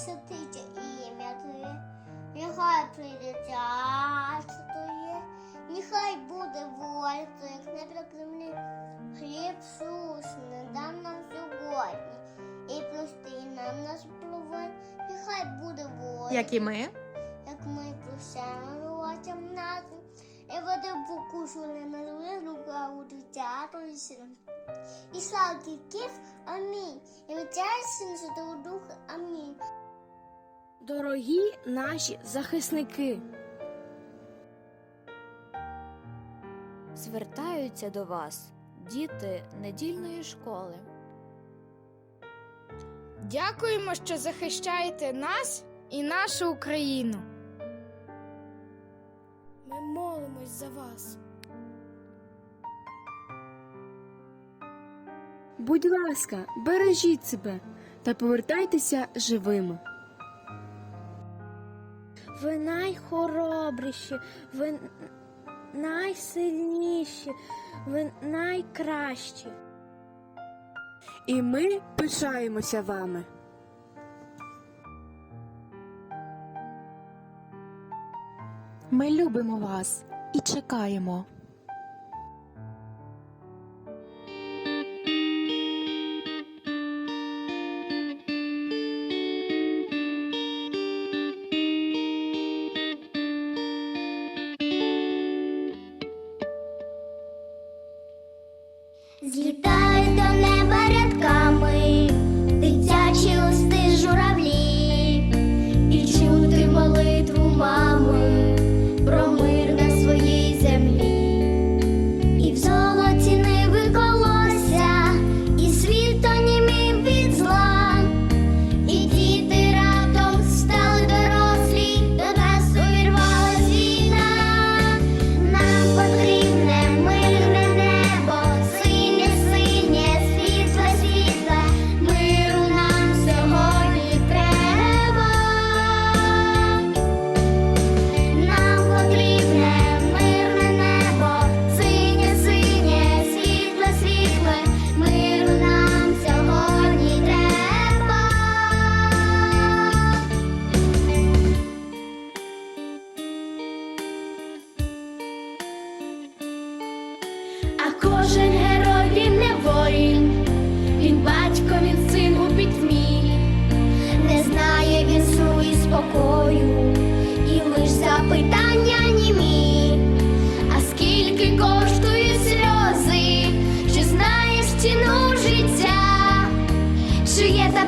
висотиться ім'я Твоє, нехай прийде царство Твоє, нехай буде воля Твоя, як небо землі. Хліб сушний дам нам сьогодні і прости нам наш провин, нехай буде воля. Як і ми? Як ми прощаємо родям нашим, і води покушу не злих руках у дитя І слава Київ, амінь. І Отця Сина Святого Духа, амінь. Дорогі наші захисники. Звертаються до вас діти недільної школи. Дякуємо, що захищаєте нас і нашу Україну. Ми молимось за вас. Будь ласка, бережіть себе та повертайтеся живими ви найхоробріші, ви найсильніші, ви найкращі. І ми пишаємося вами. Ми любимо вас і чекаємо. Злітай до неба.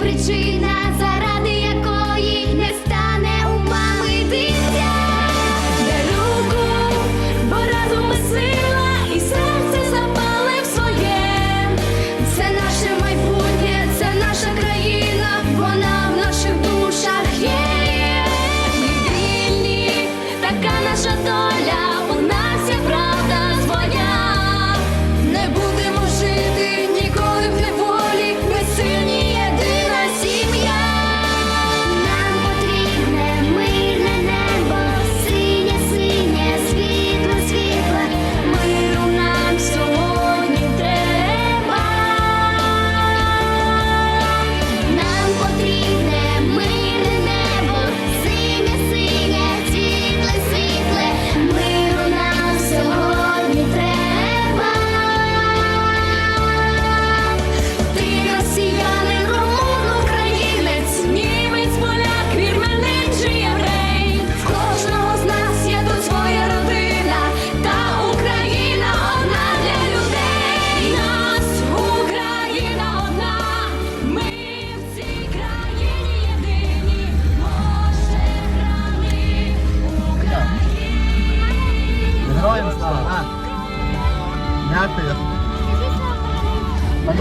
причина.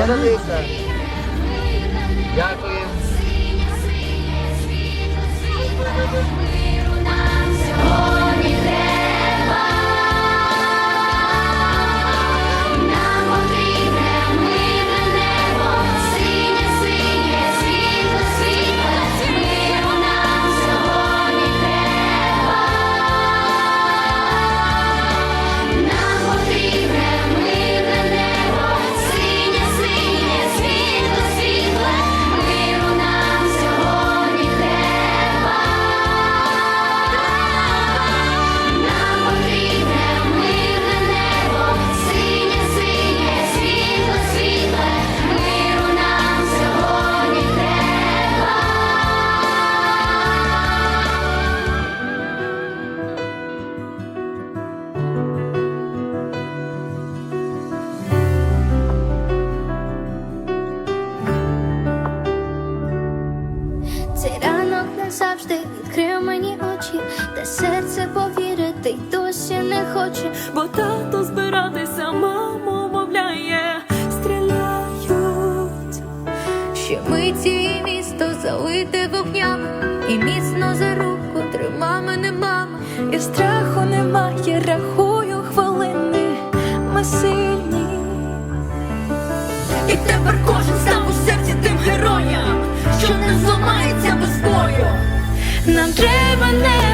Manda ver, cara. мені очі, та серце повірити й досі не хоче, бо тато збиратися, маму мовляє, стріляють, ще миті і місто залите вогням і міцно за руку нам треба не.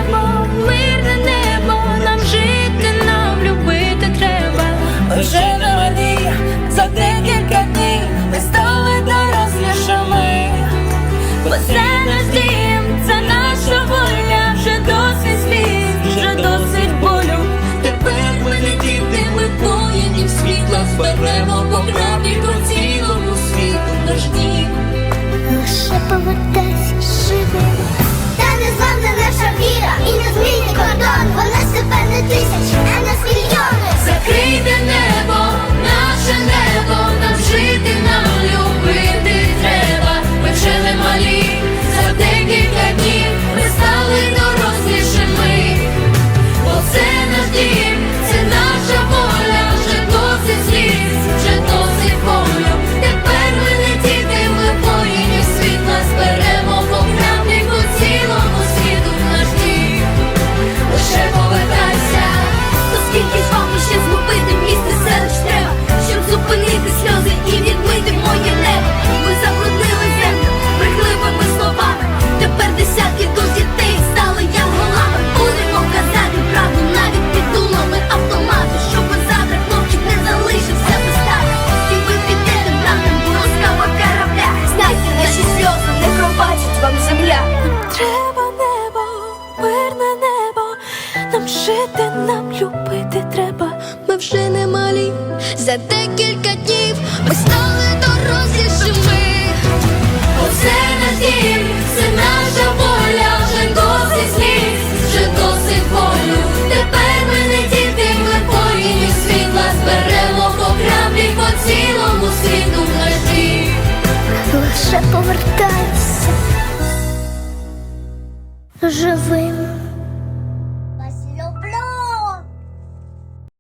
вже немалі, за декілька днів ми стали дорослішими. Оце на дім, це наша воля, вже досить слів, вже досить болю. Тепер ми не діти, ми воїнів світла зберемо по крамлі по цілому світу вночі. Лише повертайся живим.